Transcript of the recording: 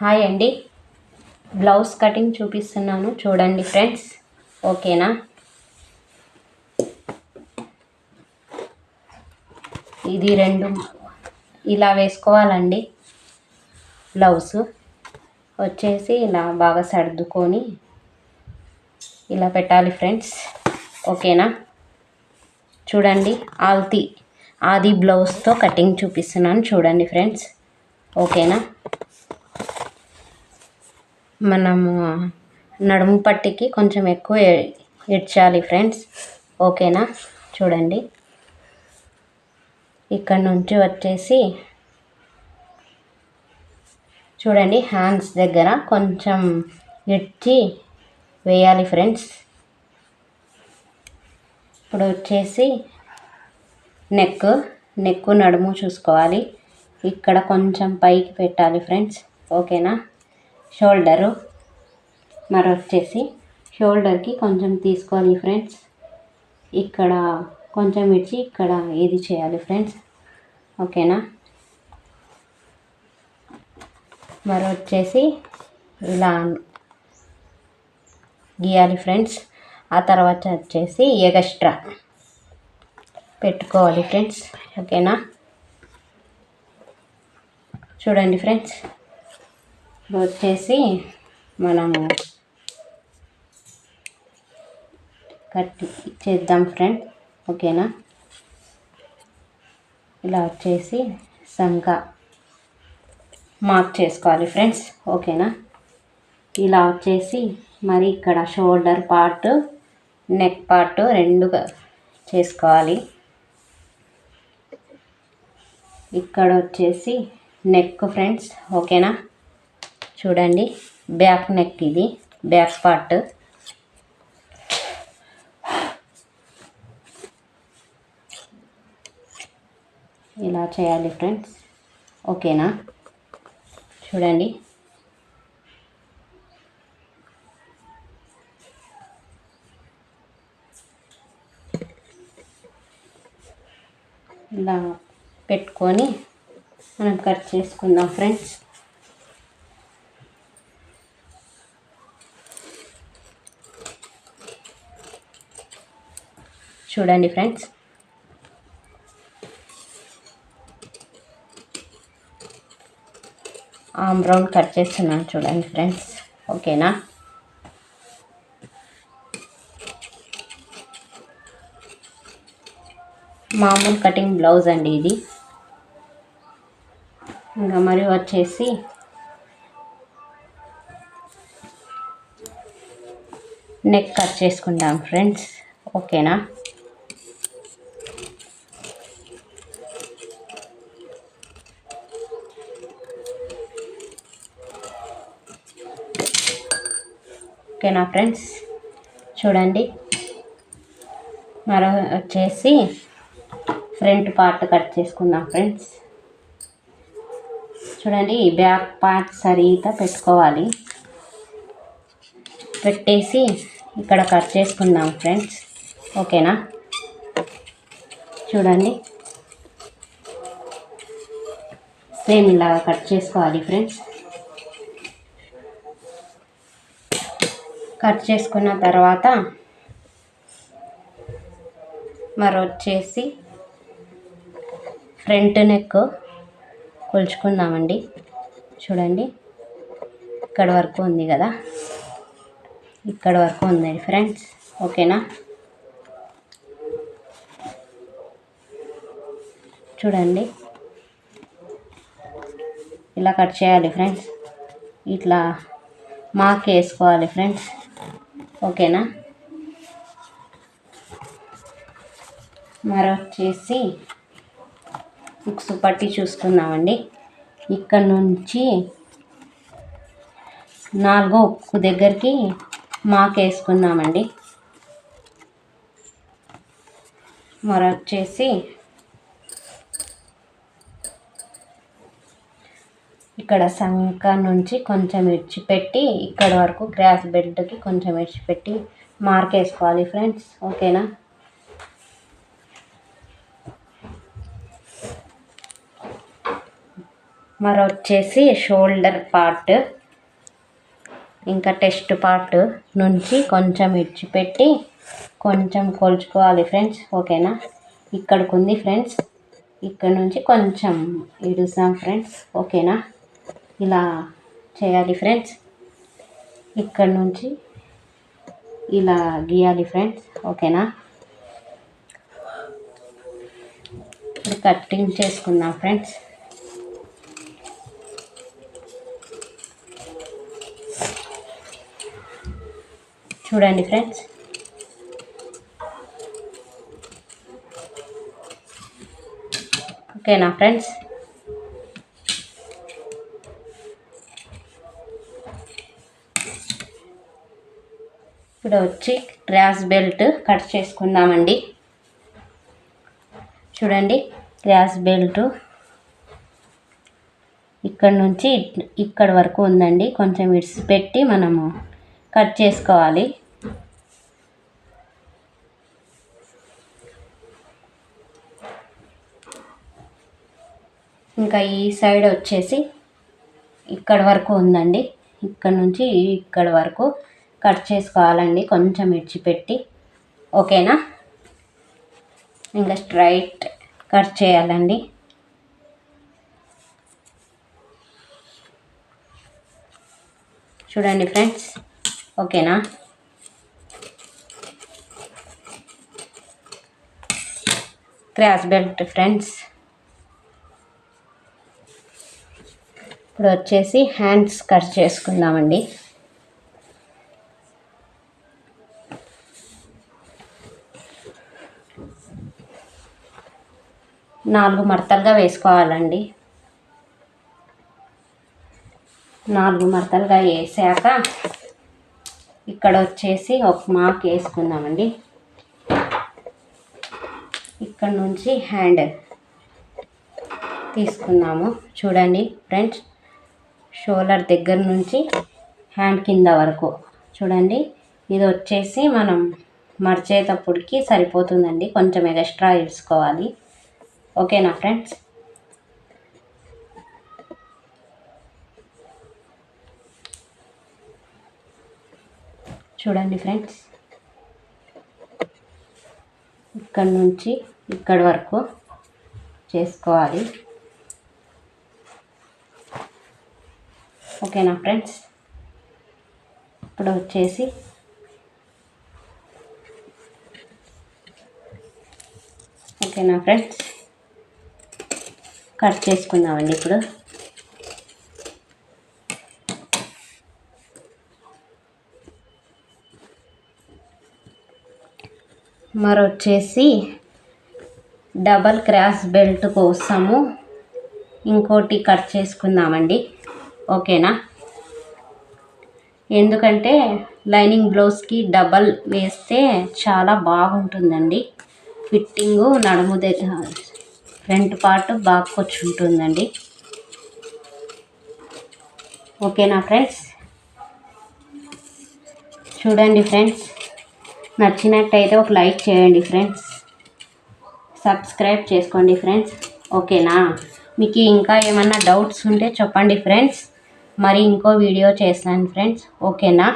Hi అండి. Blouse cutting చూపిస్తున్నాను. చూడండి ఫ్రెండ్స్. ఓకేనా? ఇది రెండు. ఇలా వేసుకోవాలండి. బ్లౌజ్ వచ్చేసి ఇలా బాగా సర్దుకొని ఇలా పెట్టాలి ఫ్రెండ్స్. ఓకేనా? చూడండి. ఆల్తీ. ఆది బ్లౌజ్తో కటింగ్ చూపిస్తున్నాను. చూడండి ఫ్రెండ్స్. ఓకేనా? మనము నడుము పట్టికి కొంచెం ఎక్కువ ఇడ్చాలి ఫ్రెండ్స్. ఓకేనా? చూడండి. ఇక్కడ నుంచి వచ్చేసి చూడండి హ్యాండ్స్ దగ్గర కొంచెం ఇడ్చి వేయాలి ఫ్రెండ్స్. ఇప్పుడు వచ్చేసి నెక్ నెక్ నడుము చూసుకోవాలి. ఇక్కడ కొంచెం పైకి పెట్టాలి ఫ్రెండ్స్. ఓకేనా? షోల్డరు మరి వచ్చేసి షోల్డర్కి కొంచెం తీసుకోవాలి ఫ్రెండ్స్. ఇక్కడ కొంచెం ఇచ్చి ఇక్కడ ఇది చేయాలి ఫ్రెండ్స్? ఓకేనా? మరి వచ్చేసి ఇలా గీయాలి ఫ్రెండ్స్. ఆ తర్వాత వచ్చేసి ఎగస్ట్రా పెట్టుకోవాలి ఫ్రెండ్స్. ఓకేనా? చూడండి ఫ్రెండ్స్. వచ్చేసి మనము కట్ చేద్దాం ఫ్రెండ్. ఓకేనా? ఇలా వచ్చేసి సంక మార్క్ చేసుకోవాలి ఫ్రెండ్స్. ఓకేనా? ఇలా వచ్చేసి మరి ఇక్కడ షోల్డర్ పార్ట్ నెక్ పార్ట్ రెండు చేసుకోవాలి. ఇక్కడ వచ్చేసి నెక్ ఫ్రెండ్స్. ఓకేనా? చూడండి బ్యాక్ నెక్ ఇది బ్యాక్ పార్ట్. ఇలా చేయాలి ఫ్రెండ్స్. ఓకేనా? చూడండి. ఇలా పెట్టుకొని మనం కట్ చేసుకుందాం ఫ్రెండ్స్. చూడండి ఫ్రెండ్స్. ఆమ్ రౌండ్ కట్ చేస్తున్నాను చూడండి ఫ్రెండ్స్. ఓకేనా? మామూలు కటింగ్ బ్లౌజ్ అండి ఇది. ఇంకా మరి వచ్చేసి నెక్ కట్ చేసుకుంటాం ఫ్రెండ్స్. ఓకేనా? ఓకేనా ఫ్రెండ్స్? చూడండి. మరో వచ్చేసి ఫ్రంట్ పార్ట్ కట్ చేసుకుందాం ఫ్రెండ్స్. చూడండి ఈ బ్యాక్ పార్ట్ సరిగ్గా పెట్టుకోవాలి. పెట్టేసి ఇక్కడ కట్ చేసుకుందాం ఫ్రెండ్స్. ఓకేనా? చూడండి. సేమ్ ఇలాగా కట్ చేసుకోవాలి ఫ్రెండ్స్. కట్ చేసుకున్న తర్వాత మరి వచ్చేసి ఫ్రంట్ నెక్ కొలుచుకుందామండి. చూడండి. ఇక్కడ వరకు ఉంది కదా? ఇక్కడ వరకు ఉంది ఫ్రెండ్స్. ఓకేనా? చూడండి. ఇలా కట్ చేయాలి ఫ్రెండ్స్. ఇట్లా మాకు వేసుకోవాలి ఫ్రెండ్స్. ఓకేనా? మరొచ్చేసి బుక్స్ పట్టి చూసుకుందామండి. ఇక్కడ నుంచి నాలుగో ఉక్కు దగ్గరికి మాక్ వేసుకుందామండి మరొచ్చేసి ఇక్కడ సంక నుంచి కొంచెం ఇడిచిపెట్టి ఇక్కడ వరకు గ్రాస్ బెడ్కి కొంచెం ఇడిచిపెట్టి మార్క్ వేసుకోవాలి ఫ్రెండ్స్. ఓకేనా? మరి వచ్చేసి షోల్డర్ పార్ట్. ఇంకా టెస్ట్ పార్ట్ నుంచి కొంచెం ఇడిచిపెట్టి కొంచెం కొలుచుకోవాలి ఫ్రెండ్స్. ఓకేనా? ఇక్కడికి ఉంది ఫ్రెండ్స్. ఇక్కడ నుంచి కొంచెం ఇడుస్తాం ఫ్రెండ్స్. ఓకేనా? ఇలా చేయాలి ఫ్రెండ్స్. ఇక్కడ నుంచి ఇలా గీయాలి ఫ్రెండ్స్. ఓకేనా? ఇప్పుడు కటింగ్ చేసుకుందాం ఫ్రెండ్స్. చూడండి ఫ్రెండ్స్. ఓకేనా ఫ్రెండ్స్? ఇప్పుడు వచ్చి క్రాస్ బెల్ట్ కట్ చేసుకుందామండి. చూడండి క్రాస్ బెల్ట్ ఇక్కడ నుంచి ఇక్కడ వరకు ఉందండి. కొంచెం ఇడ్స్ పెట్టి మనము కట్ చేసుకోవాలి. ఇంకా ఈ సైడ్ వచ్చేసి ఇక్కడ వరకు ఉందండి. ఇక్కడ నుంచి ఇక్కడ వరకు కట్ చేసుకోవాలండి. కొంచెం ఇడిచిపెట్టి ఓకేనా? ఇంకా స్ట్రైట్ కట్ చేయాలండి. చూడండి ఫ్రెండ్స్. ఓకేనా? Cross belt friends. ఇప్పుడు వచ్చేసి హ్యాండ్స్ కట్ చేసుకుందామండి. నాలుగు మడతలుగా వేసుకోవాలండి. నాలుగు మడతలుగా వేసాక ఇక్కడ వచ్చేసి ఒక మార్క్ వేసుకుందామండి. ఇక్కడ నుంచి హ్యాండ్ తీసుకున్నాము. చూడండి ఫ్రెండ్స్ షోల్డర్ దగ్గర నుంచి హ్యాండ్ కింద వరకు. చూడండి ఇది వచ్చేసి మనం మర్చేటప్పటికి సరిపోతుందండి. కొంచెం ఎక్స్ట్రా వేసుకోవాలి. ఓకేనా ఫ్రెండ్స్? చూడండి ఫ్రెండ్స్. ఇక్కడ నుంచి ఇక్కడ వరకు చేసుకోవాలి. ఓకేనా ఫ్రెండ్స్? ఇప్పుడు వచ్చేసి ఓకేనా ఫ్రెండ్స్? కట్ చేసుకుందామండి ఇప్పుడు. మరి వచ్చేసి డబల్ క్రాస్ బెల్ట్ కోసము ఇంకోటి కట్ చేసుకుందామండి. ఓకేనా? ఎందుకంటే లైనింగ్ బ్లౌజ్కి డబల్ వేస్తే చాలా బాగుంటుందండి. ఫిట్టింగు నడుము దగ్గర ఫ్రంట్ పార్ట్ బాగా ఉంటుందండి ఓకేనా ఫ్రెండ్స్? చూడండి ఫ్రెండ్స్ నచ్చినట్టయితే ఒక లైక్ చేయండి ఫ్రెండ్స్. సబ్స్క్రైబ్ చేసుకోండి ఫ్రెండ్స్. ఓకేనా? మీకు ఇంకా ఏమన్నా డౌట్స్ ఉంటే చెప్పండి ఫ్రెండ్స్. మరి ఇంకో వీడియో చేస్తాను ఫ్రెండ్స్. ఓకేనా?